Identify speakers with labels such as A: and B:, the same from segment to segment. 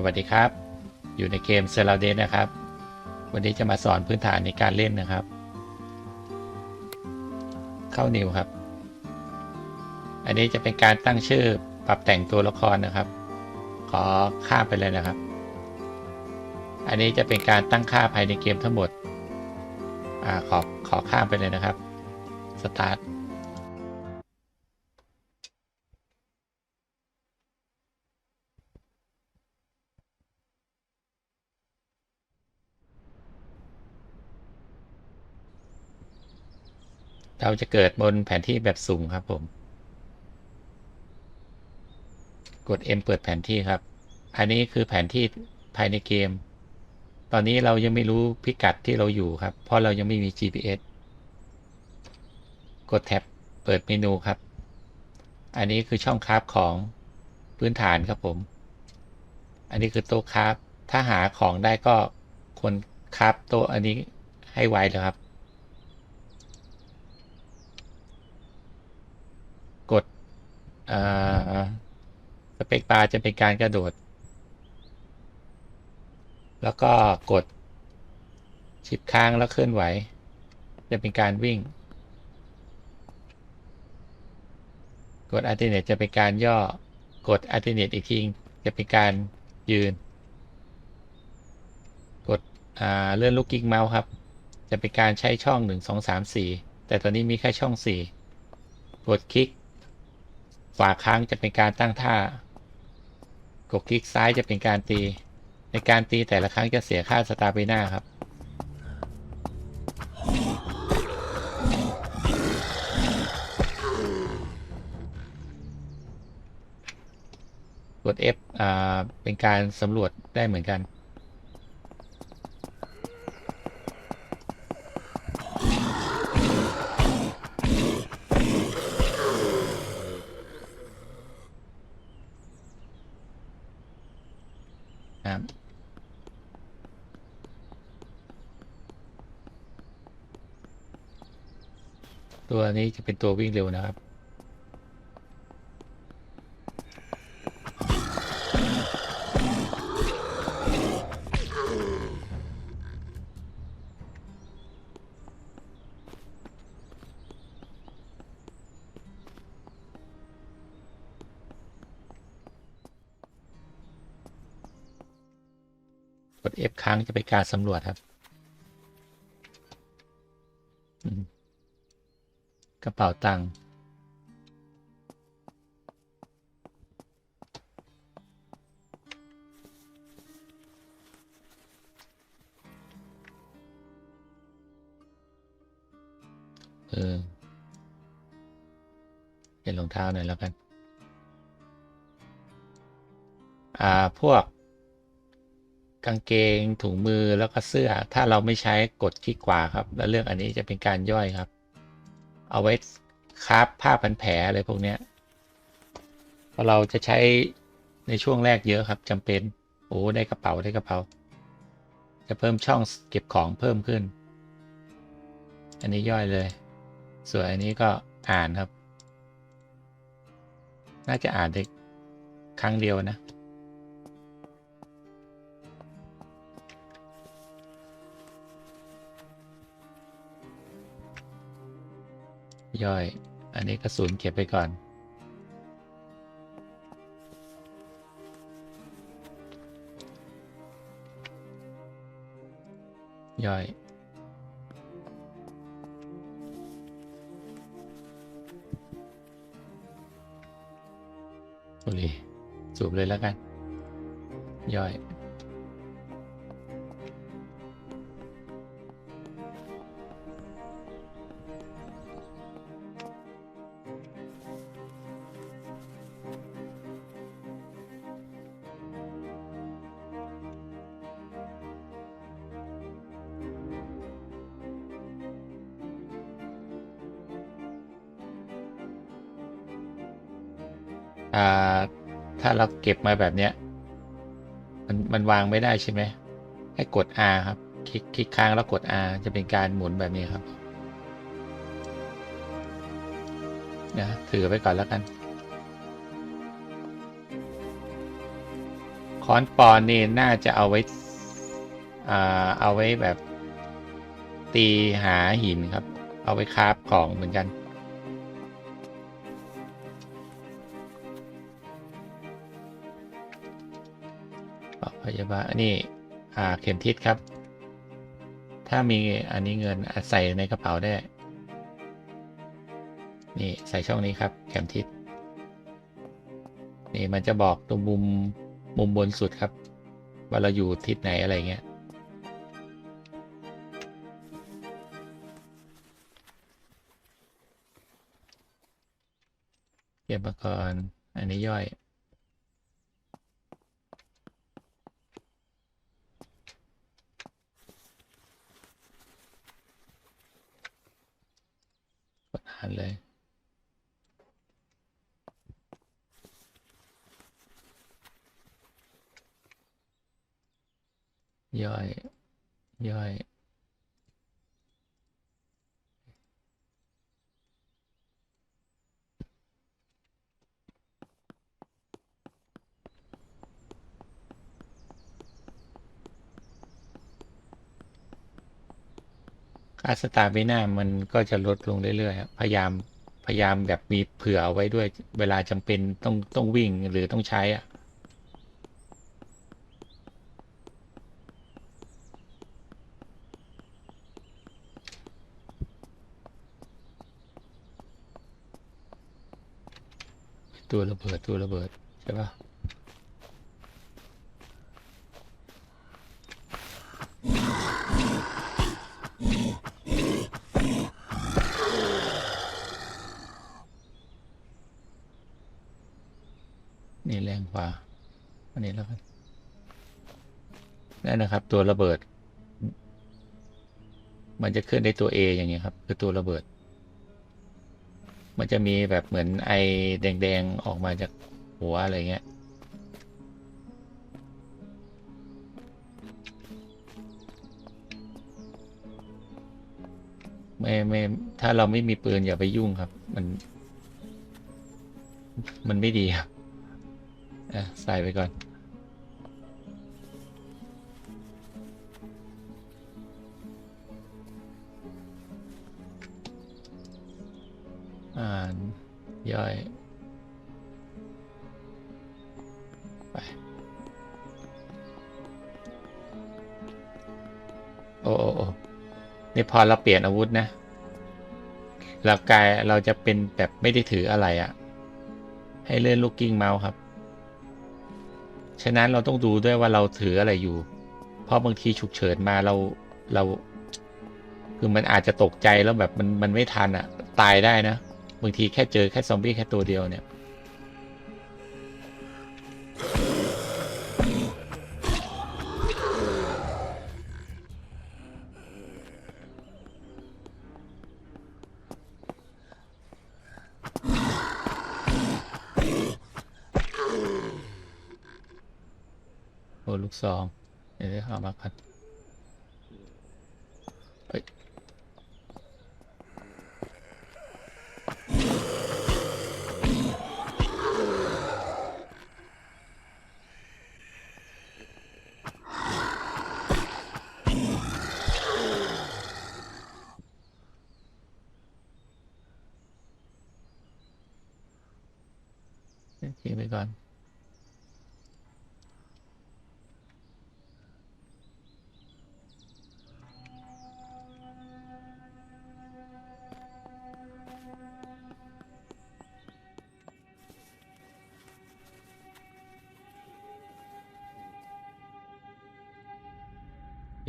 A: สวัสดีครับ อยู่ในเกมเซลเดนนะครับ วันนี้จะมาสอนพื้นฐานในการเล่นนะครับ เข้านิวครับ อันนี้จะเป็นการตั้งชื่อปรับแต่งตัวละครนะครับ ขอข้ามไปเลยนะครับ อันนี้จะเป็นการตั้งค่าภายในเกมทั้งหมดอขอขอข้ามไปเลยนะครับ สตาร์ท เราจะเกิดบนแผนที่แบบสุ่มครับผม กด M เปิดแผนที่ครับ อันนี้คือแผนที่ภายในเกม ตอนนี้เรายังไม่รู้พิกัดที่เราอยู่ครับ เพราะเรายังไม่มี GPS กดแท็บเปิดเมนูครับ อันนี้คือช่องคราฟของพื้นฐานครับผม อันนี้คือโต๊ะคราฟถ้าหาของได้ก็คนคราฟโต๊ะอันนี้ให้ไวเลยครับ กด สเปกบาร์จะเป็นการกระโดด แล้วก็กดชิปค้างแล้วเคลื่อนไหว จะเป็นการวิ่ง กดอัลเทอร์เนทจะเป็นการย่อ กดอัลเทอร์เนทอีกทีจะเป็นการยืน กดเลื่อนลูกกิ๊กเมาส์ครับ จะเป็นการใช้ช่อง 1 2 3 4 แต่ตอนนี้มีแค่ช่อง 4 กดคลิก ขวาค้างจะเป็นการตั้งท่า กดคลิกซ้ายจะเป็นการตี ในการตีแต่ละครั้งจะเสียค่าสตาร์เบน่าครับ กด F อ่าเป็นการสำรวจได้เหมือนกัน ครับตัวนี้จะเป็นตัววิ่งเร็วนะครับ การสำรวจครับ กระเป๋าตังค์เออเปลี่ยนรองเท้าหน่อยแล้วกัน อ่า พวก กางเกงถุงมือแล้วก็เสื้อ ถ้าเราไม่ใช้กดคลิกขวาครับ แล้วเลือกอันนี้จะเป็นการย่อยครับ เอาไว้คราฟผ้าพันแผลอะไรพวกเนี้ยเพราะเราจะใช้ในช่วงแรกเยอะครับจำเป็นโอ้ได้กระเป๋าได้กระเป๋า จะเพิ่มช่องเก็บของเพิ่มขึ้น อันนี้ย่อยเลย ส่วนอันนี้ก็อ่านครับ น่าจะอ่านได้ครั้งเดียวนะ ย่อย อันนี้กระสุนเก็บไปก่อน ย่อยบุหรี่สูบเลยแล้วกัน ย่อย อ่า ถ้าเราเก็บมาแบบเนี้ย มันมันวางไม่ได้ใช่ไหม ให้กด R ครับ คลิกคลิกค้างแล้วกด R จะเป็นการหมุนแบบนี้ครับนะถือไว้ก่อนแล้วกัน ค้อนปอนนี่น่าจะเอาไว้อ่าเอาไว้แบบตีหาหินครับ เอาไว้คราฟของเหมือนกัน บพยาบาลอันนี้อ่าเข็มทิศครับ ถ้ามีอันนี้เงินใส่ในกระเป๋าได้ นี่ใส่ช่องนี้ครับ เข็มทิศนี่มันจะบอกตรงมุมมุมบนสุดครับ ว่าเราอยู่ทิศไหนอะไรเงี้ยเก็บมาก่อนอันนี้ย่อยานเลย ย่อย ย่อย ค่าสตาร์ไม่น่ามันก็จะลดลงเรื่อยๆพยายามพยายามแบบมีเผื่ออไว้ด้วย เวลาจำเป็นต้องต้องวิ่งหรือต้องใช้อะตัวระเบิดตัวระเบิดใช่ปะนี่แรงกว่า อันนี้แล้วกันนั่นนะครับ ตัวระเบิด มันจะขึ้นในตัว A อย่างเงี้ยครับ คือตัวระเบิด มันจะมีแบบเหมือนไอแดงๆออกมาจากหัวอะไรเงี้ยไม่ไม่ถ้าเราไม่มีปืนอย่าไปยุ่งครับ มัน มันไม่ดีครับอะใส่ไปก่อน อ่านย่อยไปโอ้โอ้โอนี่พอเราเปลี่ยนอาวุธนะเรากายเราจะเป็นแบบไม่ได้ถืออะไรอะ่ะ ให้เลื่อนลูกกิ้งเมาส์ครับ ฉะนั้นเราต้องดูด้วยว่าเราถืออะไรอยู่ เพราะบางทีฉุกเฉินมาเราเรา คือมันอาจจะตกใจแล้วแบบมันมันไม่ทันอะ่ะ ตายได้นะ บางทีแค่เจอแค่ซอมบี้แค่ตัวเดียวเนี่ย โอ้ลูกซอง เดี๋ยวเอามากัน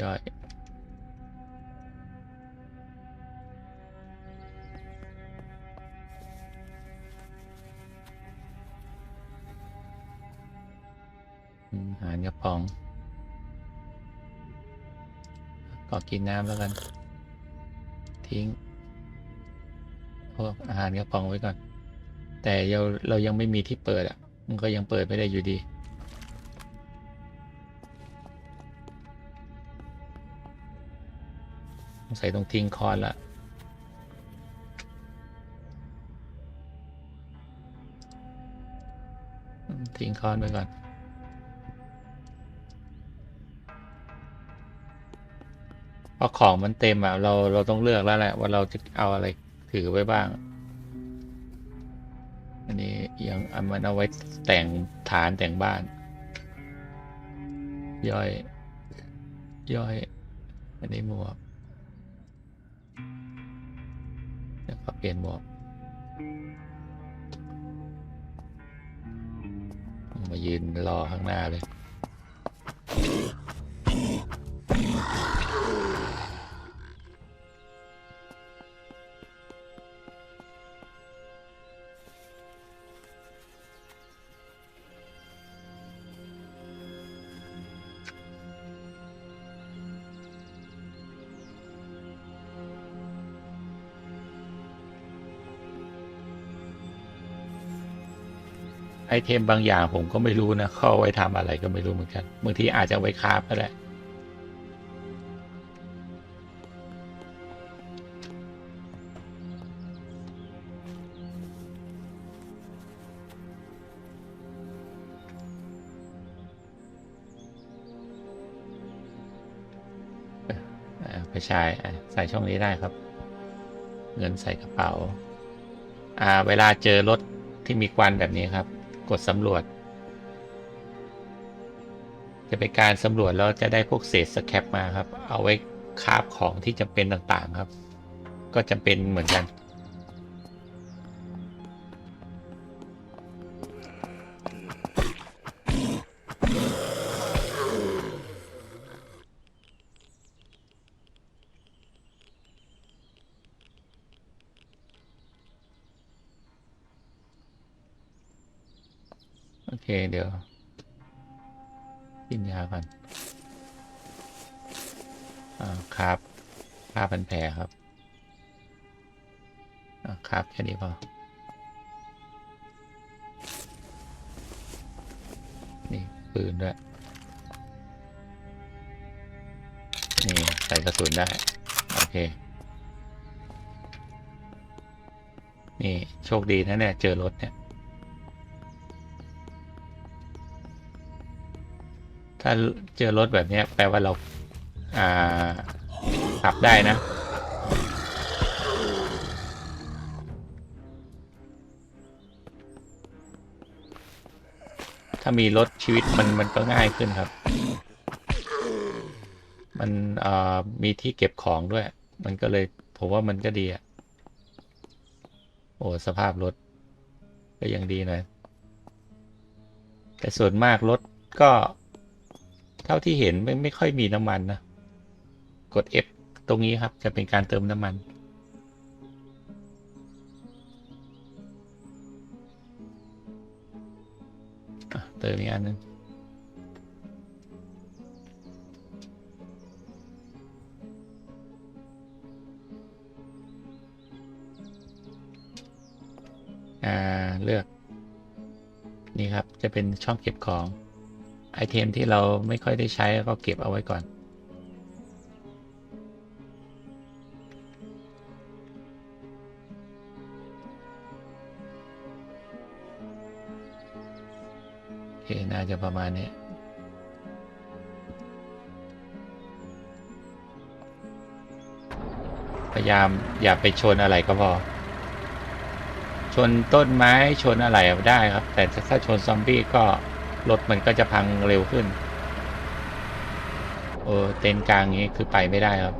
A: ย่อยอืมอาหารกระป๋องก็กินน้ำแล้วกัน ทิ้งพวกอาหารกระป๋องไว้ก่อน แต่เราเรายังไม่มีที่เปิดอะ มันก็ยังเปิดไม่ได้อยู่ดี ใส่ต้องทิ้งคอนละทิ้งคอนไปก่อนพอของมันเต็มอะเราเราต้องเลือกแล้วแหละ ว่าเราจะเอาอะไรถือไว้บ้าง อันนี้ยังมันเอาไว้แต่งฐานแต่งบ้าน ย่อย ย่อย อันนี้หมวก เปลี่ยนหมวกมายืนรอข้างหน้าเลย ไอเทมบางอย่างผมก็ไม่รู้นะเข้าเอไว้ทำอะไรก็ไม่รู้เหมือนกันบางทีอาจจะไว้คราฟก็ได้ไปใช้อ่ใส่ช่องนี้ได้ครับ เงินใส่กระเป๋า อ่า เวลาเจอรถที่มีควันแบบนี้ครับ กดสำรวจ จะเป็นการสำรวจแล้วจะได้พวกเศษสแครปมาครับ เอาไว้คาบของที่จำเป็นต่างๆครับ ก็จำเป็นเหมือนกัน เคเดี๋ยว กินยาก่อนอ่าครับผ้าพันแผลครับอ่าครับแค่นี้พอนี่ปืนด้วยนี่ใส่กระสุนได้ โอเค นี่ โชคดีนะเนี่ย เจอรถเนี่ย ถ้าเจอรถแบบนี้แปลว่าเราอ่าขับได้นะ ถ้ามีรถชีวิตมันมันก็ง่ายขึ้นครับ มันมีที่เก็บของด้วย มันก็เลยผมว่ามันก็ดีอะโอ้สภาพรถ ก็ยังดีหน่อยแต่ส่วนมากรถก็ เท่าที่เห็นไม่ไม่ค่อยมีน้ำมันนะ กด F ตรงนี้ครับจะเป็นการเติมน้ำมัน เติมอีกอันหนึงอ่าเลือก นี่ครับจะเป็นช่องเก็บของ ไอเทมที่เราไม่ค่อยได้ใช้ก็เก็บเอาไว้ก่อน โอเค น่าจะประมาณนี้พยายามอย่าไปชนอะไรก็พอ ชนต้นไม้ชนอะไรได้ครับ แต่ถ้าชนซอมบี้ก็ รถมันก็จะพังเร็วขึ้น เออเต็นกลางนี้คือไปไม่ได้ครับ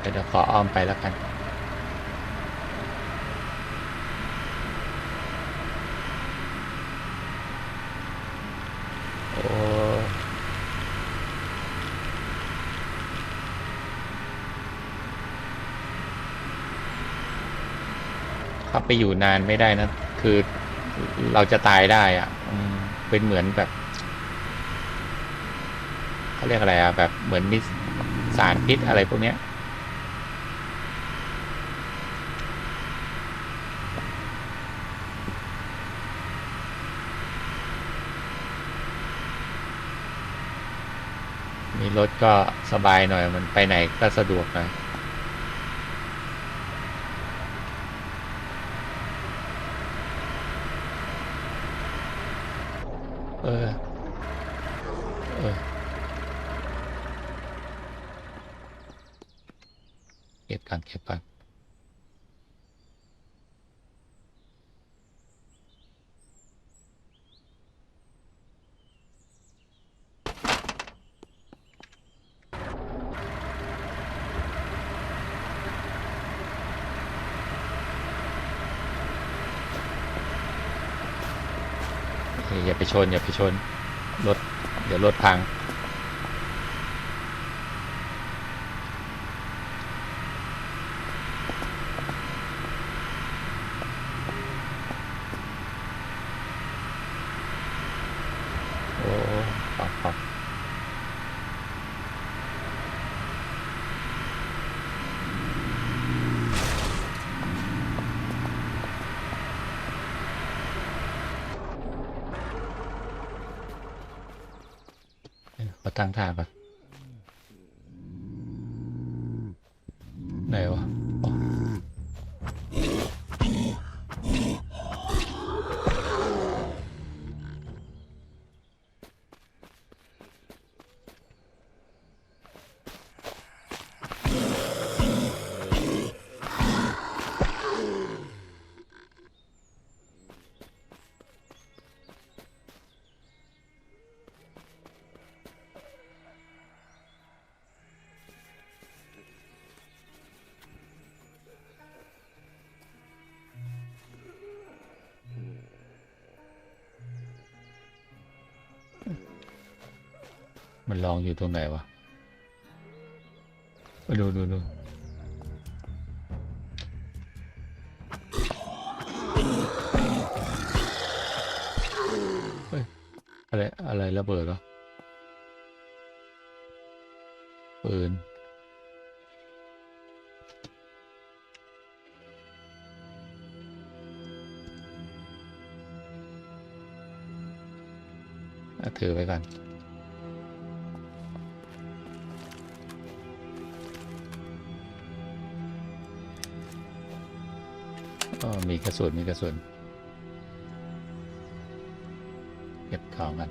A: เดี๋ยวขออ้อมไปแล้วกัน โอ้เข้า ไปอยู่นานไม่ได้นะ คือเราจะตายได้อะเป็นเหมือนแบบเขาเรียกอะไรอะแบบเหมือนมีสารพิษอะไรพวกเนี้ยมีรถก็สบายหน่อยมันไปไหนก็สะดวกหน่อย เออ ก่อนเก็บก่อน เฮ้ย อย่าไปชน อย่าไปชนรถเดี๋ยวรถพัง โอ้ปรับปรับ ประทังท่าก่อน มันลองอยู่ตรงไหนวะมาดูดูดูเฮ้ยอะไรอะไรระเบิดวะปืนอะถือไว้ก่อน ก็มีกระสุนมีกระสุนเก็บของกัน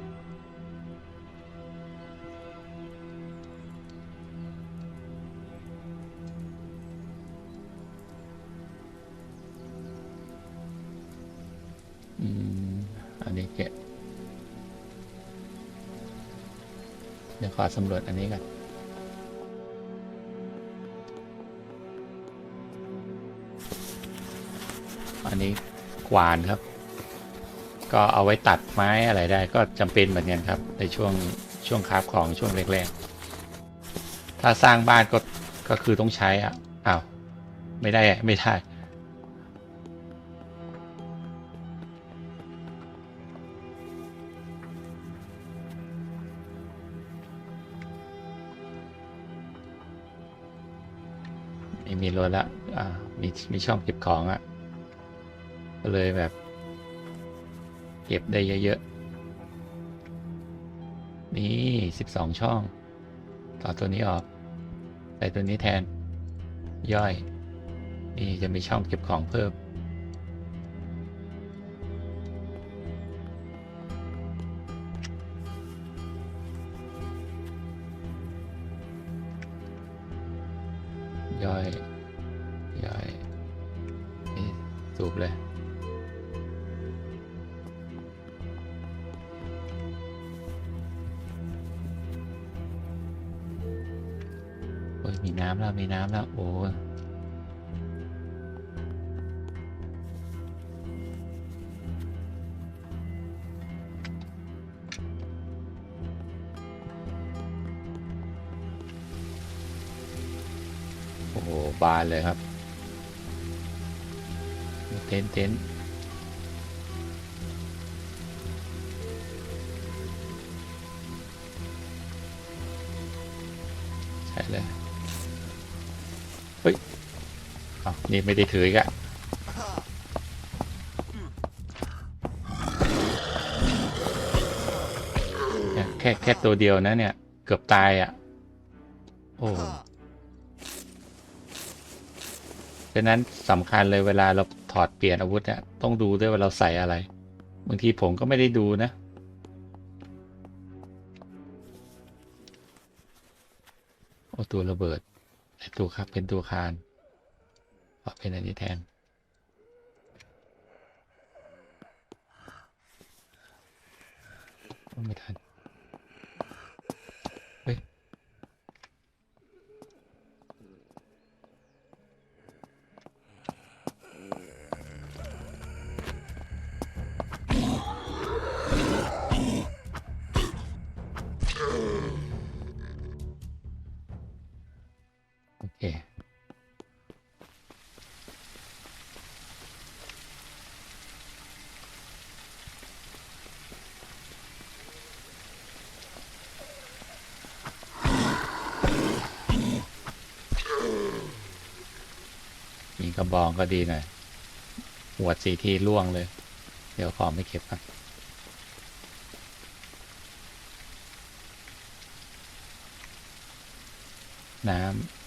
A: อืมอันนี้เก็บ เดี๋ยวขอสำรวจอันนี้กัน อันนี้กวานครับ ก็เอาไว้ตัดไม้อะไรได้ก็จำเป็นเหมือนกันครับ ในช่วงช่วงคาฟของช่วงแรกๆ ถ้าสร้างบ้านก็ก็คือต้องใช้อะอ้าวไม่ได้ไม่ได้ไม่มีรถละมีมีช่องเก็บของอะ่ะ ก็เลยแบบ เก็บได้เยอะๆ นี่สิบสองช่อง ต่อตัวนี้ออก ใส่ตัวนี้แทน ย่อย นี่จะมีช่องเก็บของเพิ่ม มีน้ำแล้ว มีน้ำแล้ว โอ้โอ้โห บานเลยครับ เต็นเต็นใช่เลย อ้าวนี่ไม่ได้ถืออีกอะเนี่ยแค่แค่ตัวเดียวนะเนี่ย เกือบตายอะโอ้ฉะนั้นสำคัญเลยเวลาเราถอดเปลี่ยนอาวุธเนี่ยต้องดูด้วยว่าเราใส่อะไร บางทีผมก็ไม่ได้ดูนะโอ้ตัวระเบิดตัวครับเป็นตัวคาน ขอเป็นอันนี้แทน ไม่ทัน กระบองก็ดีหน่อยหัวดสีทีล่วงเลย เดี๋ยวขอไม่เก็บนะน้ำ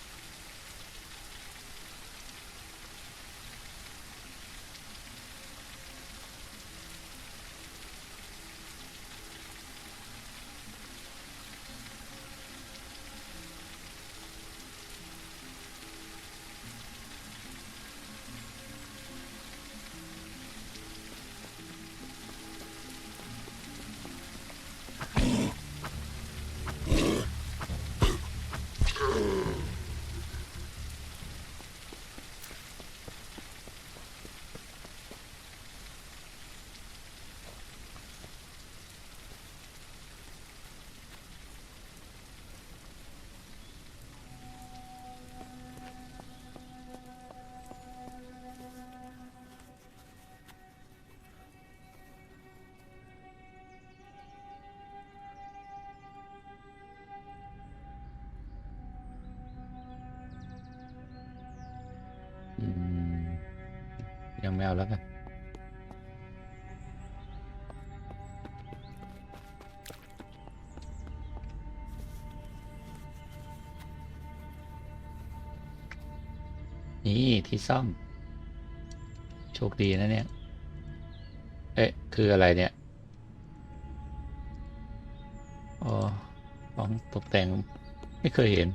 A: ยังไม่เอาแล้วกันนี่ที่ซ่อม โชคดีนะเนี่ย เอ๊ะ คืออะไรเนี่ยอ๋อของตกแต่ง ไม่เคยเห็น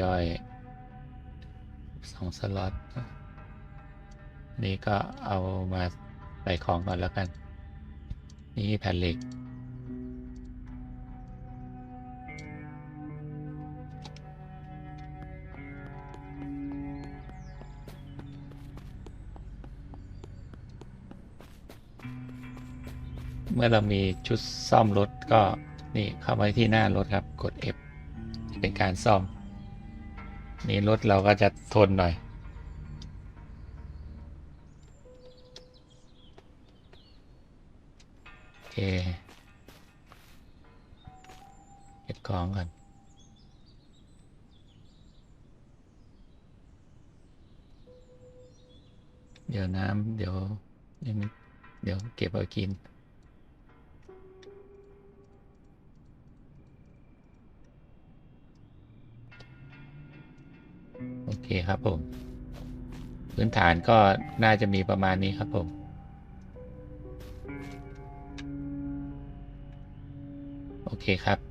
A: ย่อยสองสล็อตนี่ก็เอามาใส่ของก่อนแล้วกัน นี่แผ่นเหล็ก เมื่อเรามีชุดซ่อมรถก็นี่เข้ามาที่หน้ารถครับ กด F เป็นการซ่อม นี่รถเราก็จะทนหน่อย โอเคเก็บของก่อนเดี๋ยวน้ำเดี๋ยวยังเดี๋ยวเก็บเอากิน เคครับผม พื้นฐานก็น่าจะมีประมาณนี้ครับผมโอเคครับ